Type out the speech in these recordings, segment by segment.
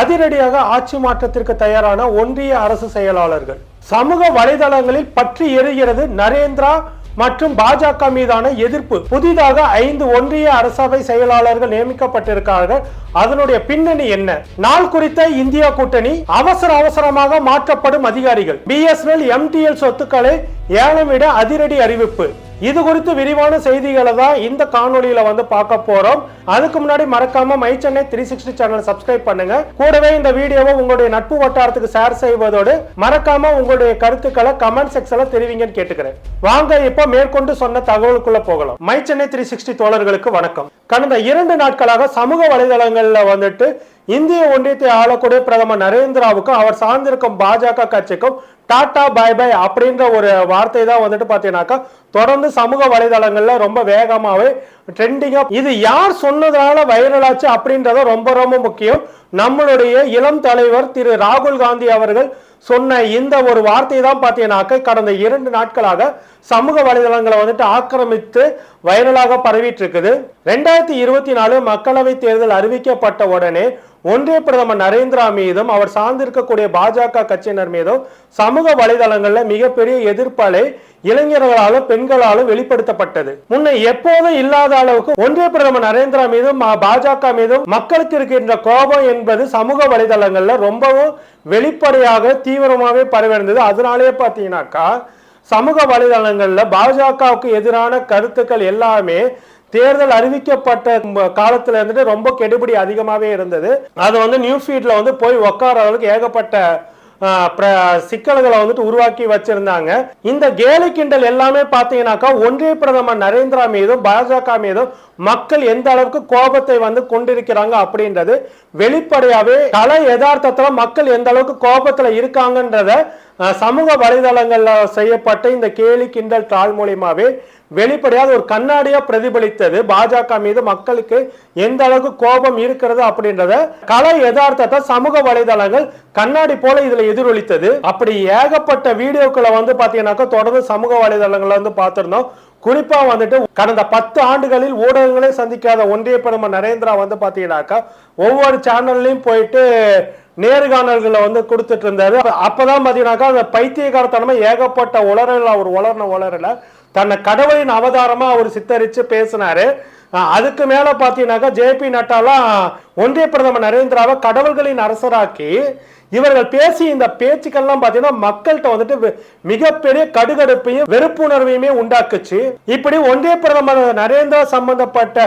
அதிரடியாக ஆட்சி மாற்றத்திற்கு தயாரான ஒன்றிய அரசு செயலாளர்கள். சமூக வலைதளங்களில் பற்றி எரிகிறது நரேந்திரா மற்றும் பாஜக மீதான எதிர்ப்பு. புதிதாக ஐந்து ஒன்றிய அரசவை செயலாளர்கள் நியமிக்கப்பட்டிருக்கிறார்கள். அதனுடைய பின்னணி என்ன? நாள் குறித்த இந்தியா கூட்டணி அவசர அவசரமாக மாற்றப்படும் அதிகாரிகள். பிஎஸ்என்எல் எம்டிஎல் சொத்துக்களை ஏலமிட அதிரடி அறிவிப்பு. இது குறித்து விரிவான செய்திகளை தான் இந்த காணொலியில வந்து பார்க்க போறோம். அதுக்கு முன்னாடி மறக்காம my Chennai three sixty channel subscribe பண்ணுங்க. கூடவே இந்த வீடியோவை உங்களுடைய நட்பு வட்டாரத்துக்கு ஷேர் செய்வதோடு மறக்காம உங்களுடைய கருத்துக்களை கமெண்ட் செக்ஷன்ல தெரிவிங்கன்னு கேட்டுக்கிறேன். வாங்க இப்போ மேற்கொண்டு சொன்ன தகவலுக்குள்ள போகலாம். மை சென்னை த்ரீ சிக்ஸ்டி தோழர்களுக்கு வணக்கம். கடந்த இரண்டு நாட்களாக சமூக வலைதளங்கள்ல வந்துட்டு இந்திய ஒன்றியத்தை ஆளக்கூடிய பிரதமர் நரேந்திராவுக்கும் அவர் சார்ந்திருக்கும் பாஜக கட்சிக்கும் டாடா பை பை அப்படின்ற ஒரு வார்த்தை தான் வந்துட்டு பார்த்தீங்கன்னாக்கா தொடர்ந்து சமூக வலைதளங்கள்ல ரொம்ப வேகமாவே ட்ரெண்டிங்கா இது யார் சொன்னதால வைரலாச்சு அப்படின்றத ரொம்ப ரொம்ப முக்கியம். நம்மளுடைய இளம் தலைவர் திரு ராகுல் காந்தி அவர்கள் சொன்ன இந்த ஒரு வார்த்தை தான் பார்த்தீங்கன்னாக்க கடந்த இரண்டு நாட்களாக சமூக வலைதளங்களை வந்துட்டு ஆக்கிரமித்து வைரலாக பரவிட்டு இருக்குது. ரெண்டாயிரத்தி இருபத்தி நாலு மக்களவை தேர்தல் அறிவிக்கப்பட்ட உடனே ஒன்றிய பிரதமர் நரேந்திரா மீதும் அவர் சார்ந்திருக்கக்கூடிய பாஜக கட்சியினர் மீதும் சமூக வலைதளங்களில் மிகப்பெரிய எதிர்ப்பலை இளைஞர்களாலும் பெண்களாலும் வெளிப்படுத்தப்பட்டது. முன்ன எப்போதும் இல்லாத அளவுக்கு ஒன்றிய பிரதமர் நரேந்திரா மீதும் பாஜக மீதும் மக்களுக்கு இருக்கின்ற கோபம் என்பது சமூக வலைதளங்கள்ல ரொம்பவும் வெளிப்படையாக தீவிரமாகவே பரவிருந்தது அதனாலேயே பார்த்தீங்கன்னாக்கா சமூக வலைதளங்கள்ல பாஜகவுக்கு எதிரான கருத்துக்கள் எல்லாமே தேர்தல் அறிவிக்கப்பட்ட காலத்துல இருந்துட்டு ரொம்ப கெடுபிடி அதிகமாவே இருந்தது. அது வந்து நியூஸ் ஃபீட்ல வந்து போய் உட்கார அளவுக்கு ஏகப்பட்ட பிர- சிக்கல்களை வந்துட்டு உருவாக்கி வச்சிருந்தாங்க. இந்த கேலி கிண்டல் எல்லாமே பாத்தீங்கன்னாக்கா ஒன்றிய பிரதமர் நரேந்திரா மீதும் பாஜக மீதும் மக்கள் எந்த அளவுக்கு கோபத்தை வந்து கொண்டிருக்கிறாங்க அப்படின்றது வெளிப்படையாவே கல யதார்த்தத்துல மக்கள் எந்த அளவுக்கு கோபத்துல இருக்காங்கன்றத சமூக வலைதளங்கள்ல செய்யப்பட்ட இந்த கேலி கிண்டல் தாள் மூலியமாவே வெளிப்படையாக ஒரு கண்ணாடியா பிரதிபலித்தது. பாஜக மீது மக்களுக்கு எந்த அளவுக்கு கோபம் இருக்கிறது அப்படின்றத கல யதார்த்தத்தை சமூக வலைதளங்கள் கண்ணாடி போல இதுல எதிரொலித்தது. அப்படி ஏகப்பட்ட வீடியோக்களை வந்து பாத்தீங்கன்னாக்கா தொடர்ந்து சமூக வலைதளங்கள்ல வந்து பார்த்திருந்தோம். குறிப்பா வந்துட்டு கடந்த பத்து ஆண்டுகளில் ஊடகங்களே சந்திக்காத ஒன்றிய பிரதமர் நரேந்திரா வந்து பாத்தீங்கன்னாக்கா ஒவ்வொரு சேனல்லையும் போயிட்டு நேர்காணல்களை வந்து கொடுத்துட்டு இருந்தாரு. அப்ப- அப்பதான் பாத்தீங்கன்னாக்கா அந்த பைத்தியகாரத்தனமா ஏகப்பட்ட உளறல அவர் உளர்ன உளரல தன்னை கடவுளின் அவதாரமா அவர் சித்தரிச்சு பேசினாரு. அதுக்கு மேல பாத்தீங்கன்னாக்கா ஜேபி நட்டாலாம் ஒன்றிய பிரதமர் நரேந்திராவை கடவுள்களின் அரசராக்கி இவர்கள் பேசி இந்த பேச்சுக்கள்லாம் பாத்தீங்கன்னா மக்கள்கிட்ட வந்துட்டு வெ- மிகப்பெரிய கடுகடுப்பையும் வெறுப்புணர்வையுமே உண்டாக்குச்சு. இப்படி ஒன்றிய பிரதமர் நரேந்திரா சம்பந்தப்பட்ட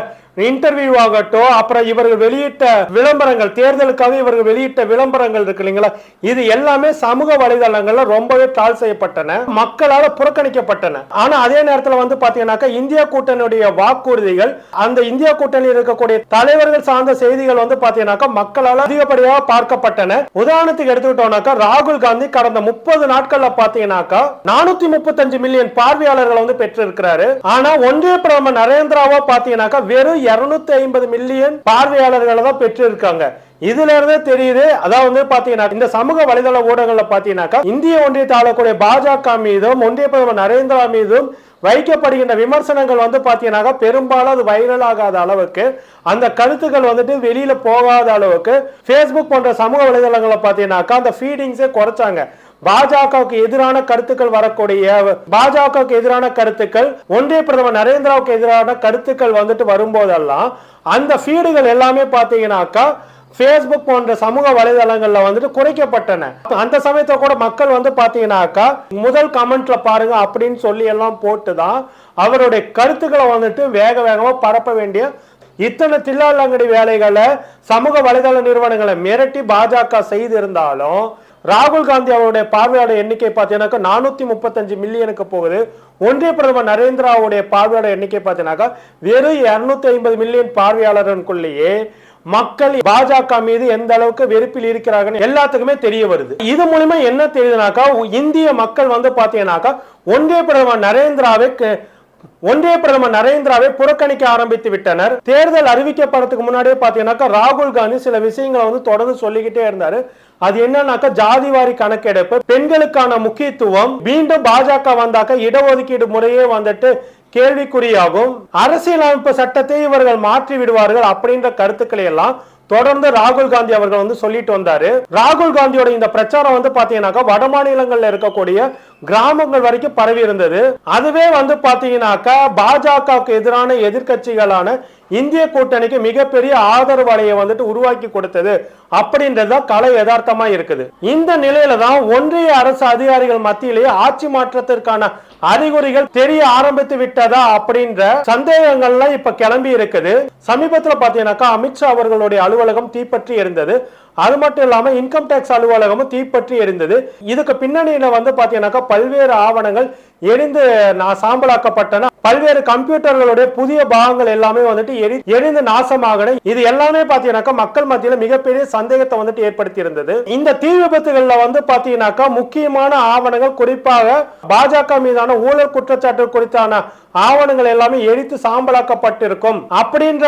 இன்டர்வியூ ஆகட்டும் அப்புறம் இவர்கள் வெளியிட்ட விளம்பரங்கள் தேர்தலுக்காக இவர்கள் வெளியிட்ட விளம்பரங்கள் இருக்கு இல்லைங்களா? இது எல்லாமே சமூக வலைதளங்கள்ல ரொம்பவே தாழ் செய்யப்பட்டன மக்களால புறக்கணிக்கப்பட்டன. ஆனா அதே நேரத்துல வந்து பாத்தீங்கன்னாக்கா இந்தியா கூட்டணியுடைய வாக்குறுதிகள் அந்த இந்தியா கூட்டணி இருக்கக்கூடிய தலைவர்கள் சார்ந்த செய்திகள் வந்து பாத்தீங்கன்னாக்கா மக்களால் அதிகப்படியாக பார்க்கப்பட்டன. உதாரணத்துக்கு எடுத்துக்கிட்டோம்னாக்கா ராகுல் காந்தி கடந்த முப்பது நாட்கள்ல பாத்தீங்கன்னாக்கா நானூத்தி முப்பத்தஞ்சு மில்லியன் பார்வையாளர்கள் வந்து பெற்றிருக்கிறாரு. ஆனா ஒன்றிய பிரதமர் நரேந்திராவா பாத்தீங்கன்னாக்கா வெறும் இருநூத்தி ஐம்பது மில்லியன் பார்வையாளர்களை தான் பெற்றிருக்காங்க. இதுல இருந்தே தெரியுது அதாவது வந்து பாத்தீங்கன்னா இந்த சமூக வலைதள ஊடகங்கள்ல பாத்தீங்கன்னாக்கா இந்திய ஒன்றியத்தை ஆளக்கூடிய பாஜக மீதும் ஒன்றிய பிரதமர் நரேந்திரா மீதும் வைக்கப்படுகின்ற விமர்சனங்கள் வந்து பாத்தீங்கன்னாக்கா பெரும்பாலும் அது வைரல் ஆகாத அளவுக்கு அந்த கருத்துக்கள் வந்துட்டு வெளியில போகாத அளவுக்கு ஃபேஸ்புக் போன்ற சமூக வலைதளங்களை பாத்தீங்கன்னாக்கா அந்த ஃபீடிங்ஸே குறைச்சாங்க. பாஜகவுக்கு எதிரான கருத்துக்கள் வரக்கூடிய பாஜகவுக்கு எதிரான கருத்துக்கள் ஒன்றிய பிரதமர் நரேந்திராவுக்கு எதிரான கருத்துக்கள் வந்துட்டு வரும்போதெல்லாம் அந்த ஃபீடுகள் எல்லாமே பாத்தீங்கன்னாக்கா ஃபேஸ்புக் போன்ற சமூக வலைதளங்கள்ல வந்துட்டு குறைக்கப்பட்டன. அந்த சமயத்துல கூட மக்கள் வந்து பாத்தீங்கன்னாக்கா முதல் கமெண்ட்ல பாருங்க அப்படின்னு சொல்லி எல்லாம் போட்டு தான் அவருடைய கருத்துக்களை வந்துட்டு வேக வேகமா பரப்ப வேண்டிய இத்தனை தில்லாலங்கடி வேலைகளை சமூக வலைதள நிறுவனங்களை மிரட்டி பாஜக செய்திருந்தாலும் ராகுல் காந்தி அவருடைய பார்வையாளர் எண்ணிக்கை பார்த்தீங்கன்னாக்கா நானூத்தி முப்பத்தஞ்சு மில்லியனுக்கு போகுது. ஒன்றிய பிரதமர் நரேந்திராவுடைய பார்வையாளர் எண்ணிக்கை பார்த்தீங்கன்னாக்கா வெறும் இருநூத்தி ஐம்பது மில்லியன் பார்வையாளர்களுக்குள்ளேயே மக்கள் பாஜக மீது எந்த அளவுக்கு வெறுப்பில் இருக்கிறார்கள் எல்லாத்துக்குமே தெரிய வருது. இது மூலியமா என்ன தெரியுதுனாக்கா இந்திய மக்கள் வந்து பாத்தீங்கன்னாக்கா ஒன்றிய பிரதமர் நரேந்திராவை ஒன்றிய பிரதமர் நரேந்திராவை புறக்கணிக்க ஆரம்பித்து விட்டனர். தேர்தல் அறிவிக்கப்படுறதுக்கு முன்னாடியே பாத்தீங்கன்னாக்கா ராகுல் காந்தி சில விஷயங்களை வந்து தொடர்ந்து சொல்லிக்கிட்டே இருந்தாரு. அது என்னன்னாக்கா ஜாதிவாரி கணக்கெடுப்பு. பெண்களுக்கான முக்கியத்துவம் மீண்டும் பாஜக வந்தாக்க இடஒதுக்கீடு முறையே வந்துட்டு கேள்விக்குறியாகும். அரசியலமைப்பு சட்டத்தை இவர்கள் மாற்றி விடுவார்கள் அப்படின்ற கருத்துக்களை எல்லாம் தொடர்ந்து ராகுல் காந்தி அவர்கள் வந்து சொல்லிட்டு வந்தாரு. ராகுல் காந்தியோட இந்த பிரச்சாரம் வந்து பாத்தீங்கன்னாக்கா வட மாநிலங்கள்ல இருக்கக்கூடிய கிராமங்கள் வரைக்கும் பரவி இருந்தது. அதுவே வந்து பாத்தீங்கன்னாக்கா பாஜகவுக்கு எதிரான எதிர்கட்சிகளான இந்திய கூட்டணிக்கு மிகப்பெரிய ஆதரவு அலையை வந்துட்டு உருவாக்கி கொடுத்தது அப்படின்றதுதான் கலை யதார்த்தமா இருக்குது. இந்த நிலையில தான் ஒன்றிய அரசு அதிகாரிகள் மத்தியிலேயே ஆட்சி மாற்றத்திற்கான அறிகுறிகள் தெரிய ஆரம்பித்து விட்டதா அப்படின்ற சந்தேகங்கள்லாம் இப்ப கிளம்பி இருக்குது. சமீபத்துல பாத்தீங்கன்னாக்கா அமித்ஷா அவர்களுடைய அலுவலகம் தீப்பற்றி இருந்தது அது மட்டும் இல்லாமல் இன்கம் டேக்ஸ் அலுவலகமும் தீப்பற்றி எரிந்தது. இதுக்கு பின்னணியில் வந்து பார்த்தீங்கன்னாக்கா பல்வேறு ஆவணங்கள் எரிந்து நான் சாம்பலாக்கப்பட்டன. பல்வேறு கம்ப்யூட்டர்களுடைய புதிய பாகங்கள் எல்லாமே வந்துட்டு எரி எரிந்து நாசமாகன. இது எல்லாமே பார்த்தீங்கன்னாக்கா மக்கள் மத்தியில் மிகப்பெரிய சந்தேகத்தை வந்துட்டு ஏற்படுத்தி இருந்தது இந்த தீ விபத்துகளில் வந்து பாத்தீங்கன்னாக்கா முக்கியமான ஆவணங்கள் குறிப்பாக பாஜக மீதான ஊழல் குற்றச்சாட்டு குறித்தான ஆவணங்கள் எல்லாமே எரித்து சாம்பலாக்கப்பட்டிருக்கும். அப்படின்ற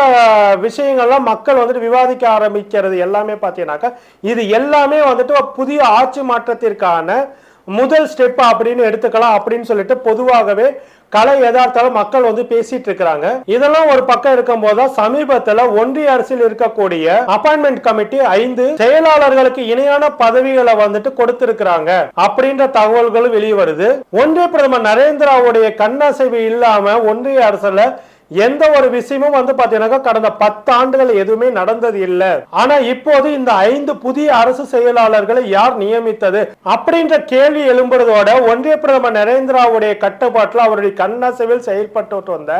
விஷயங்கள்லாம் மக்கள் வந்துட்டு விவாதிக்க ஆரம்பிக்கிறது எல்லாமே பார்த்தீங்கன்னா பாத்தீங்கன்னாக்கா இது எல்லாமே வந்துட்டு புதிய ஆட்சி மாற்றத்திற்கான முதல் ஸ்டெப் அப்படின்னு எடுத்துக்கலாம் அப்படின்னு சொல்லிட்டு பொதுவாகவே கலை எதார்த்தாலும் மக்கள் வந்து பேசிட்டு இருக்கிறாங்க. இதெல்லாம் ஒரு பக்கம் இருக்கும் போதுதான் சமீபத்துல ஒன்றிய அரசில் இருக்கக்கூடிய அப்பாயின்மெண்ட் கமிட்டி ஐந்து செயலாளர்களுக்கு இணையான பதவிகளை வந்துட்டு கொடுத்திருக்கிறாங்க அப்படின்ற தகவல்களும் வெளியே வருது ஒன்றிய பிரதமர் நரேந்திராவுடைய கண்ணசைவு இல்லாம ஒன்றிய அரசுல எந்த ஒரு விஷயமும் வந்து பாத்தீங்கன்னா கடந்த பத்து ஆண்டுகள் எதுவுமே நடந்தது இல்ல. ஆனா இப்போது இந்த ஐந்து புதிய அரசு செயலாளர்களை யார் நியமித்தது அப்படின்ற கேள்வி எழும்புறதோட ஒன்றிய பிரதமர் நரேந்திராவுடைய கட்டுப்பாட்டில் அவருடைய கண்ணசைவில் செயல்பட்டு வந்த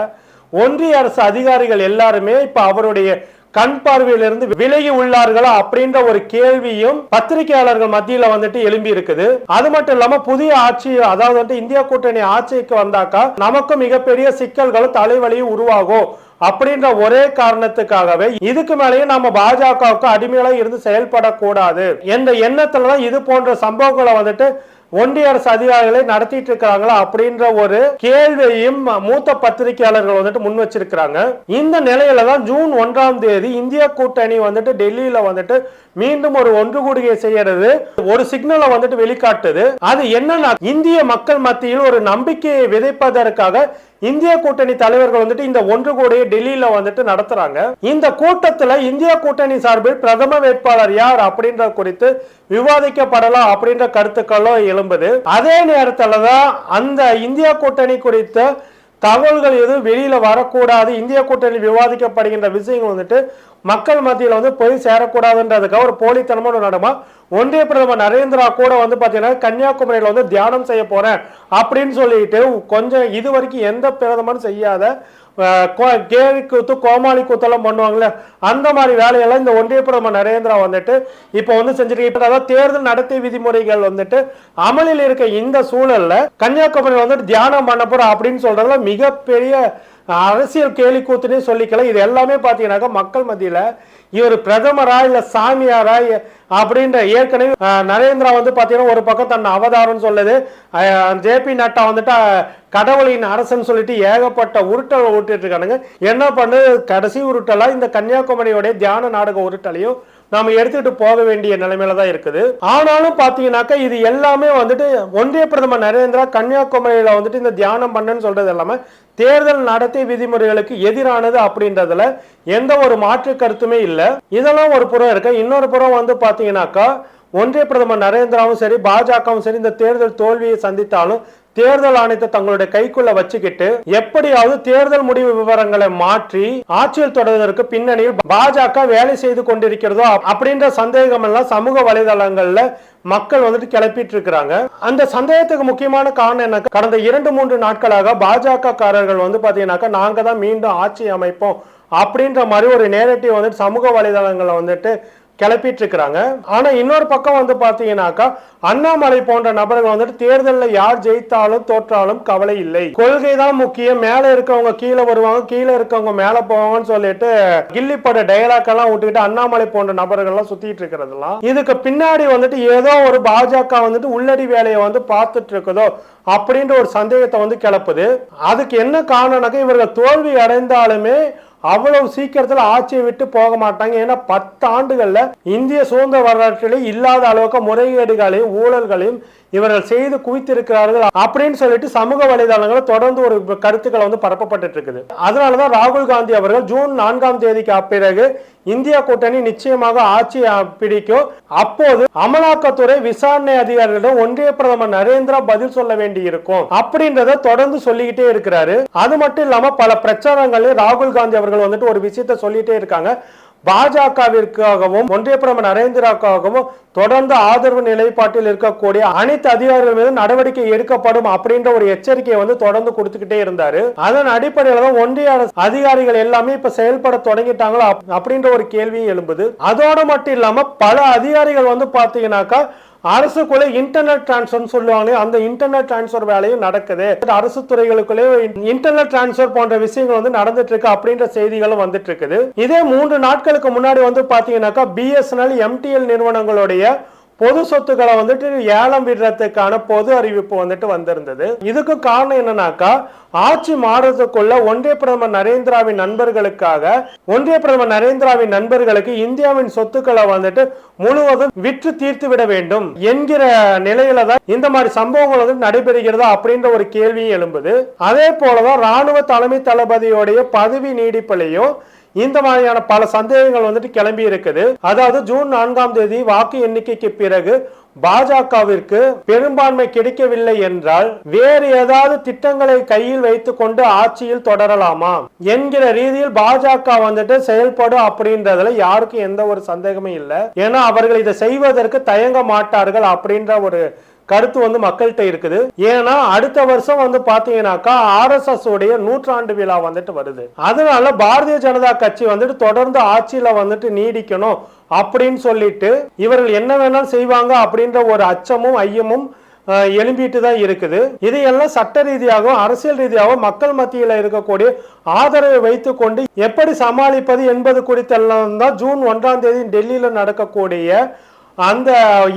ஒன்றிய அரசு அதிகாரிகள் எல்லாருமே இப்ப அவருடைய கண் பார்வையிலிருந்து விலகி உள்ளார்களா அப்படின்ற ஒரு கேள்வியும் பத்திரிகையாளர்கள் மத்தியில வந்துட்டு எழும்பி இருக்குது. அது மட்டும் இல்லாம புதிய ஆட்சி அதாவது வந்து இந்தியா கூட்டணி ஆட்சிக்கு வந்தாக்கா நமக்கு மிகப்பெரிய சிக்கல்களும் தலைவலியும் உருவாகும் அப்படின்ற ஒரே காரணத்துக்காகவே இதுக்கு மேலேயும் நம்ம பாஜகவுக்கு அடிமையில இருந்து செயல்படக்கூடாது என்ற எண்ணத்துல தான் இது போன்ற சம்பவங்களை வந்துட்டு ஒன்றிய அரசு அதிகாரிகளை நடத்திட்டு இருக்காங்களா அப்படின்ற ஒரு கேள்வியையும் மூத்த பத்திரிகையாளர்கள் வந்துட்டு முன் வச்சிருக்கிறாங்க. இந்த நிலையில தான் ஜூன் ஒன்றாம் தேதி இந்திய கூட்டணி வந்துட்டு டெல்லியில வந்துட்டு மீண்டும் ஒரு ஒன்று கூடுகை செய்யறது ஒரு சிக்னலை வந்துட்டு வெளிக்காட்டுது. அது என்னன்னா இந்திய மக்கள் மத்தியில் ஒரு நம்பிக்கையை விதைப்பதற்காக இந்திய கூட்டணி தலைவர்கள் வந்துட்டு இந்த ஒன்று கூடிய டெல்லியில வந்துட்டு நடத்துறாங்க. இந்த கூட்டத்துல இந்திய கூட்டணி சார்பில் பிரதம வேட்பாளர் யார் அப்படின்ற குறித்து விவாதிக்கப்படலாம் அப்படின்ற கருத்துக்களும் எழும்புது. அதே நேரத்துல தான் அந்த இந்திய கூட்டணி குறித்த தகவல்கள் எதுவும் வெளியில வரக்கூடாது. இந்திய கூட்டணி விவாதிக்கப்படுகின்ற விஷயங்கள் வந்துட்டு மக்கள் மத்தியில் வந்து போய் சேரக்கூடாதுன்றதுக்காக ஒரு போலித்தனமான நடமா ஒன்றிய பிரதமர் நரேந்திரா கூட வந்து பார்த்தீங்கன்னா கன்னியாகுமரியில் வந்து தியானம் செய்ய போறேன் அப்படின்னு சொல்லிட்டு கொஞ்சம் இது வரைக்கும் எந்த பிரதமரும் செய்யாத கோ- கேலி கூத்து கோமாளி கூத்தெல்லாம் பண்ணுவாங்களே அந்த மாதிரி வேலையெல்லாம் இந்த ஒன்றிய பிரதமர் நரேந்திரா வந்துட்டு இப்போ வந்து செஞ்சிருக்க இப்போ அதாவது தேர்தல் நடத்தை விதிமுறைகள் வந்துட்டு அமலில் இருக்க இந்த சூழல்ல கன்னியாகுமரி வந்துட்டு தியானம் பண்ண போறோம் அப்படின்னு சொல்றதுல மிகப்பெரிய அரசியல் கேலி கூத்துனே சொல்லிக்கலாம் இது எல்லாமே பார்த்தீங்கன்னாக்கா மக்கள் மத்தியில் இவர் பிரதமரா இல்லை சாமியாரா அப்படின்ற ஏற்கனவே நரேந்திரா வந்து பார்த்தீங்கன்னா ஒரு பக்கம் தன் அவதாரம்னு சொல்லுது. ஜேபி நட்டா வந்துட்டு கடவுளின் அரசன் சொல்லிட்டு ஏகப்பட்ட உருட்டலை விட்டுட்டு இருக்கானுங்க. என்ன பண்ணு கடைசி உருட்டலாக இந்த கன்னியாகுமரியோடைய தியான நாடக உருட்டலையும் நாம எடுத்துக்கிட்டு போக வேண்டிய நிலைமையில தான் இருக்குது. ஆனாலும் பாத்தீங்கன்னாக்கா இது எல்லாமே வந்துட்டு ஒன்றிய பிரதமர் நரேந்திரா கன்னியாகுமரியில வந்துட்டு இந்த தியானம் பண்ணன்னு சொல்றது எல்லாமே தேர்தல் நடத்தை விதிமுறைகளுக்கு எதிரானது அப்படின்றதுல எந்த ஒரு மாற்று கருத்துமே இல்லை. இதெல்லாம் ஒரு புறம் இருக்கு. இன்னொரு புறம் வந்து பாத்தீங்கன்னாக்கா ஒன்றிய பிரதமர் நரேந்திராவும் சரி பாஜகவும் சரி இந்த தேர்தல் தோல்வியை சந்தித்தாலும் தேர்தல் ஆணையத்தை தங்களுடைய கைக்குள்ள வச்சுக்கிட்டு எப்படியாவது தேர்தல் முடிவு விவரங்களை மாற்றி ஆட்சியில் தொடர்வதற்கு பின்னணியில் பாஜக வேலை செய்து கொண்டிருக்கிறதோ அப்படின்ற சந்தேகம் எல்லாம் சமூக வலைதளங்கள்ல மக்கள் வந்துட்டு கிளப்பிட்டு இருக்கிறாங்க. அந்த சந்தேகத்துக்கு முக்கியமான காரணம் என்ன கடந்த இரண்டு மூன்று நாட்களாக பாஜக காரர்கள் வந்து பாத்தீங்கன்னாக்கா நாங்க தான் மீண்டும் ஆட்சி அமைப்போம் அப்படின்ற மாதிரி ஒரு நேரட்டிவ் வந்துட்டு சமூக வலைதளங்களை வந்துட்டு கிளப்பிட்டு இருக்கிறாங்க ஆனா இன்னொரு பக்கம் வந்து பாத்தீங்கன்னாக்கா அண்ணாமலை போன்ற நபர்கள் வந்துட்டு தேர்தலில் யார் ஜெயித்தாலும் தோற்றாலும் கவலை இல்லை. கொள்கை தான் முக்கியம். மேல இருக்கவங்க கீழே வருவாங்க கீழே இருக்கவங்க மேல போவாங்கன்னு சொல்லிட்டு கில்லிப்பட டயலாக் எல்லாம் விட்டுக்கிட்டு அண்ணாமலை போன்ற நபர்கள் எல்லாம் சுத்திட்டு இருக்கிறதெல்லாம் இதுக்கு பின்னாடி வந்துட்டு ஏதோ ஒரு பாஜக வந்துட்டு உள்ளடி வேலையை வந்து பார்த்துட்டு இருக்குதோ அப்படின்ற ஒரு சந்தேகத்தை வந்து கிளப்புது. அதுக்கு என்ன காரணம்னாக்கா இவர்கள் தோல்வி அடைந்தாலுமே அவ்வளவு சீக்கிரத்தில் ஆட்சியை விட்டு போக மாட்டாங்க. ஏன்னா பத்து ஆண்டுகளில் இந்திய சுதந்திர வரலாற்றிலே இல்லாத அளவுக்கு முறைகேடுகளையும் ஊழல்களையும் இவர்கள் செய்து குவித்திருக்கிறார்கள் அப்படின்னு சொல்லிட்டு சமூக வலைதளங்கள் தொடர்ந்து ஒரு கருத்துக்களை வந்து பரப்பப்பட்டு இருக்குது அதனால தான் ராகுல் காந்தி அவர்கள் ஜூன் நான்காம் தேதிக்கு பிறகு இந்தியா கூட்டணி நிச்சயமாக ஆட்சி பிடிக்கும். அப்போது அமலாக்கத்துறை விசாரணை அதிகாரிகளிடம் ஒன்றிய பிரதமர் நரேந்திரா பதில் சொல்ல வேண்டி இருக்கும் அப்படின்றத தொடர்ந்து சொல்லிக்கிட்டே இருக்கிறாரு. அது மட்டும் இல்லாம பல பிரச்சாரங்களில் ராகுல் காந்தி அவர்கள் வந்துட்டு ஒரு விஷயத்த சொல்லிட்டே இருக்காங்க. பாஜகவிற்காகவும் ஒன்றிய பிரதமர் நரேந்திராவுக்காகவும் தொடர்ந்து ஆதரவு நிலைப்பாட்டில் இருக்கக்கூடிய அனைத்து அதிகாரிகள் மீது நடவடிக்கை எடுக்கப்படும் அப்படின்ற ஒரு எச்சரிக்கையை வந்து தொடர்ந்து கொடுத்துக்கிட்டே இருந்தாரு. அதன் அடிப்படையில் தான் ஒன்றிய அரசு அதிகாரிகள் எல்லாமே இப்ப செயல்பட தொடங்கிட்டாங்களோ அப்படின்ற ஒரு கேள்வியும் எழும்புது. அதோட மட்டும் இல்லாம பல அதிகாரிகள் வந்து பாத்தீங்கன்னாக்கா அரசுக்குள்ளே இன்டர்நெட் டிரான்ஸ்ஃபர் சொல்லுவாங்க அந்த இன்டர்நெட் டிரான்ஸ்ஃபர் வேலையும் நடக்குது. அரசு துறைகளுக்குள்ளே இன்டர்நெட் டிரான்ஸ்ஃபர் போன்ற விஷயங்கள் வந்து நடந்துட்டு இருக்கு அப்படின்ற செய்திகளும் வந்துட்டு இருக்குது. இதே மூன்று நாட்களுக்கு முன்னாடி வந்து பாத்தீங்கன்னாக்கா பிஎஸ்என்எல் எம்டிஎல் நிறுவனங்களுடைய பொது சொத்துக்களை வந்துட்டு ஏலம் விடுறதுக்கான பொது அறிவிப்பு வந்துட்டு வந்திருந்தது. இதுக்கு காரணம் என்னன்னாக்கா ஆட்சி மாறுறதுக்குள்ள ஒன்றிய பிரதமர் நரேந்திராவின் நண்பர்களுக்காக ஒன்றிய பிரதமர் நரேந்திராவின் நண்பர்களுக்கு இந்தியாவின் சொத்துக்களை வந்துட்டு முழுவதும் விற்று தீர்த்து விட வேண்டும் என்கிற நிலையில தான் இந்த மாதிரி சம்பவங்கள் வந்து நடைபெறுகிறதா அப்படின்ற ஒரு கேள்வியும் எழும்புது. அதே போலதான் ராணுவ தலைமை தளபதியோடைய பதவி நீடிப்பிலையும் இந்த மாதிரியான பல சந்தேகங்கள் வந்துட்டு கிளம்பி இருக்குது. அதாவது ஜூன் நான்காம் தேதி வாக்கு எண்ணிக்கைக்கு பிறகு பாஜகவிற்கு பெரும்பான்மை கிடைக்கவில்லை என்றால் வேறு ஏதாவது திட்டங்களை கையில் வைத்துக் கொண்டு ஆட்சியில் தொடரலாமா? என்கிற ரீதியில் பாஜக வந்துட்டு செயல்படும் அப்படின்றதுல யாருக்கும் எந்த ஒரு சந்தேகமும் இல்லை. ஏன்னா அவர்கள் இதை செய்வதற்கு தயங்க மாட்டார்கள் அப்படின்ற ஒரு கருத்து வந்து மக்கள்கிட்ட இருக்குது. ஏன்னா அடுத்த வருஷம் வந்து பாத்தீங்கன்னாக்கா ஆர்எஸ்எஸ் உடைய நூற்றாண்டு விழா வந்துட்டு வருது. அதனால பாரதிய ஜனதா கட்சி வந்துட்டு தொடர்ந்து ஆட்சியில வந்துட்டு நீடிக்கணும் அப்படின்னு சொல்லிட்டு இவர்கள் என்ன வேணாலும் செய்வாங்க அப்படின்ற ஒரு அச்சமும் ஐயமும் எழும்பிட்டு தான் இருக்குது. இதையெல்லாம் சட்ட ரீதியாகவும் அரசியல் ரீதியாகவும் மக்கள் மத்தியில் இருக்கக்கூடிய ஆதரவை வைத்துக்கொண்டு எப்படி சமாளிப்பது என்பது குறித்தெல்லாம் தான் ஜூன் ஒன்றாம் தேதி டெல்லியில் நடக்கக்கூடிய அந்த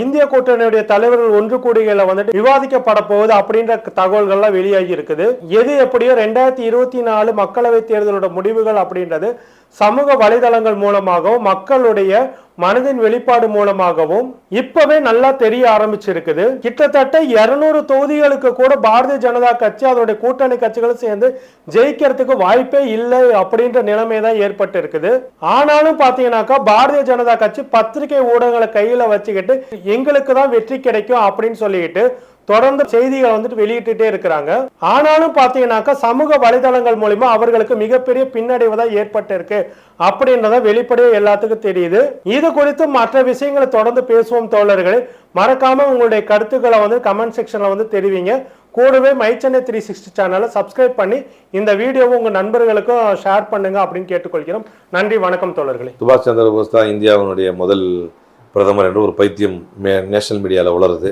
இந்திய கூட்டணியுடைய தலைவர்கள் ஒன்று கூடிகளை வந்துட்டு விவாதிக்கப்பட போகுது அப்படின்ற தகவல்கள்லாம் வெளியாகி இருக்குது. எது எப்படியோ ரெண்டாயிரத்தி இருபத்தி நாலு மக்களவை தேர்தலோட முடிவுகள் அப்படின்றது சமூக வலைதளங்கள் மூலமாகவும் மக்களுடைய மனதின் வெளிப்பாடு மூலமாகவும் இப்பவே நல்லா தெரிய ஆரம்பிச்சிருக்குது. கிட்டத்தட்ட இருநூறு தொகுதிகளுக்கு கூட பாரதிய ஜனதா கட்சி அதோடைய கூட்டணி கட்சிகளும் சேர்ந்து ஜெயிக்கிறதுக்கு வாய்ப்பே இல்லை அப்படின்ற நிலைமை தான் ஏற்பட்டு இருக்குது ஆனாலும் பாத்தீங்கன்னாக்கா பாரதிய ஜனதா கட்சி பத்திரிகை ஊடகங்களை கையில வச்சுக்கிட்டு எங்களுக்கு தான் வெற்றி கிடைக்கும் அப்படின்னு சொல்லிக்கிட்டு தொடர்ந்து செய்திகளை வந்துட்டு வெளியிட்டுட்டே இருக்கிறாங்க. ஆனாலும் பாத்தீங்கன்னாக்கா சமூக வலைதளங்கள் மூலிமா அவர்களுக்கு மிகப்பெரிய பின்னடைவு தான் ஏற்பட்டு இருக்கு அப்படின்றத வெளிப்படையே எல்லாத்துக்கும் தெரியுது. இது குறித்து மற்ற விஷயங்களை தொடர்ந்து பேசுவோம் தோழர்களே. மறக்காம உங்களுடைய கருத்துக்களை வந்து கமெண்ட் செக்ஷன்ல வந்து தெரிவிங்க. கூடவே மை சென்னை த்ரீ சிக்ஸ்டி சேனலை சப்ஸ்கிரைப் பண்ணி இந்த வீடியோவை உங்க நண்பர்களுக்கும் ஷேர் பண்ணுங்க அப்படின்னு கேட்டுக்கொள்கிறோம். நன்றி வணக்கம் தோழர்களே. சுபாஷ் சந்திர போஸ் தான் இந்தியாவினுடைய முதல் பிரதமர் என்று ஒரு பைத்தியம் நேஷனல் மீடியாவில் உலருது